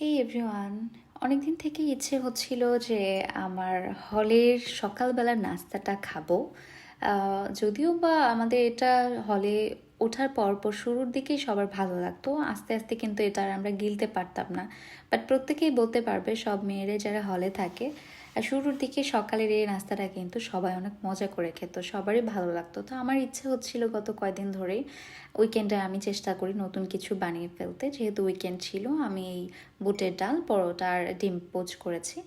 এই এভরিওয়ান অনেকদিন থেকে ইচ্ছে হচ্ছিল যে আমার হলের সকালবেলার নাস্তাটা খাব। যদিও বা আমাদের এটা হলে ওঠার পর পর শুরুর দিকেই সবার ভালো লাগতো, আস্তে আস্তে কিন্তু এটা আর আমরা গিলতে পারতাম না। বাট প্রত্যেকেই বলতে পারবে, সব মেয়েরা যারা হলে থাকে আর শুরুর দিকে সকালের এই নাস্তাটা কিন্তু সবাই অনেক মজা করে খেত, সবারই ভালো লাগতো। তো আমার ইচ্ছে হচ্ছিল গত কয়দিন ধরেই উইকেন্ডে আমি চেষ্টা করি নতুন কিছু বানিয়ে ফেলতে। যেহেতু উইকেন্ড ছিল, আমি এই বুটের ডাল, পরোটা আর ডিম পোচ করেছি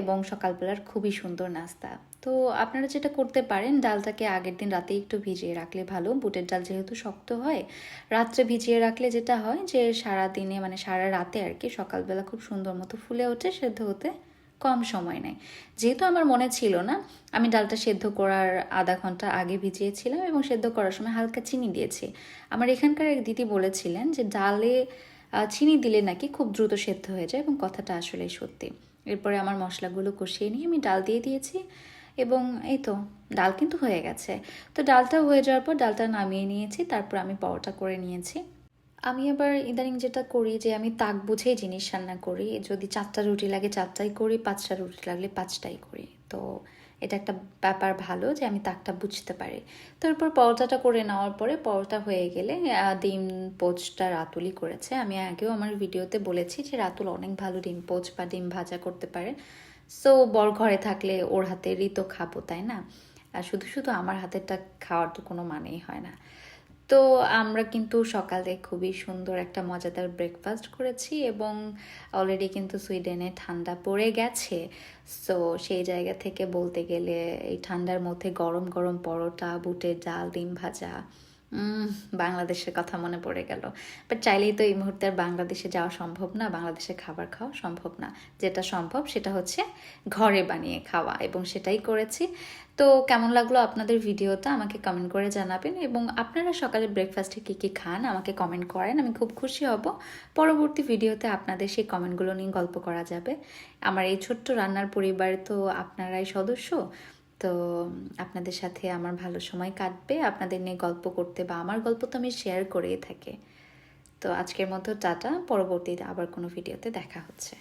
এবং সকালবেলার খুবই সুন্দর নাস্তা। তো আপনারা যেটা করতে পারেন, ডালটাকে আগের দিন রাতে একটু ভিজিয়ে রাখলে ভালো। বুটের ডাল যেহেতু শক্ত হয়, রাত্রে ভিজিয়ে রাখলে যেটা হয় যে সারা দিনে মানে সারা রাতে আর কি সকালবেলা খুব সুন্দর মতো ফুলে ওঠে, সেদ্ধ হতে। কম সময় নেয়। যেহেতু আমার মনে ছিল না, আমি ডালটা সেদ্ধ করার আধা ঘণ্টা আগে ভিজিয়েছিলাম এবং সেদ্ধ করার সময় হালকা চিনি দিয়েছি। আমার এখানকার এক দিদি বলেছিলেন যে, ডালে চিনি দিলে নাকি খুব দ্রুত সেদ্ধ হয়ে যায় এবং কথাটা আসলেই সত্যি। এরপরে আমার মশলাগুলো কষিয়ে নিয়ে আমি ডাল দিয়ে দিয়েছি এবং এই তো, ডাল কিন্তু হয়ে গেছে। তো ডালটা হয়ে যাওয়ার পর ডালটা নামিয়ে নিয়েছি, তারপর আমি পরোটা করে নিয়েছি। আমি আবার ইদানিং যেটা করি যে আমি তাক বুঝেই জিনিস রান্না করি। যদি চারটা রুটি লাগে চারটাই করি, পাঁচটা রুটি লাগলে পাঁচটাই করি। তো এটা একটা ব্যাপার ভালো যে আমি তাকটা বুঝতে পারি। তারপর পরোটাটা করে নেওয়ার পরে পরোটা হয়ে গেলে ডিম পোচটা রাতুলি করেছে। আমি আগেও আমার ভিডিওতে বলেছি যে রাতুল অনেক ভালো ডিম পোচ বা ডিম ভাজা করতে পারে। সো বর ঘরে থাকলে ওর হাতেরই তো খাব, তাই না? আর শুধু শুধু আমার হাতেরটা খাওয়ার তো কোনো মানেই হয় না। তো আমরা কিন্তু সকালে খুবই সুন্দর একটা মজাদার ব্রেকফাস্ট করেছি এবং অলরেডি কিন্তু সুইডেনে ঠান্ডা পড়ে গেছে। সো সেই জায়গা থেকে বলতে গেলে এই ঠান্ডার মধ্যে গরম গরম পরোটা, বুটের ডাল, ডিম ভাজা বাংলাদেশের কথা মনে পড়ে গেল। বাট চাইলেই তো এই মুহূর্তে আর বাংলাদেশে যাওয়া সম্ভব না, বাংলাদেশে খাবার খাওয়া সম্ভব না। যেটা সম্ভব সেটা হচ্ছে ঘরে বানিয়ে খাওয়া, এবং সেটাই করেছি। তো কেমন লাগল আপনাদের ভিডিওটা? আমাকে কমেন্ট করে জানাবেন, এবং আপনারা সকালে ব্রেকফাস্টে কী কী খান আমাকে কমেন্ট করেন, আমি খুব খুশি হব। পরবর্তী ভিডিওতে আপনাদের সেই কমেন্টগুলো নিয়ে গল্প করা যাবে। আমার এই ছোট্ট রান্নার পরিবার তো আপনারাই সদস্য। তো আপনাদের সাথে আমার ভালো সময় কাটবে। আপনাদের নিয়ে গল্প করতে বা আমার গল্প তো আমি শেয়ার করেই থাকি। তো আজকের মতো টাটা। পরবর্তীতে আবার কোনো ভিডিওতে দেখা হচ্ছে।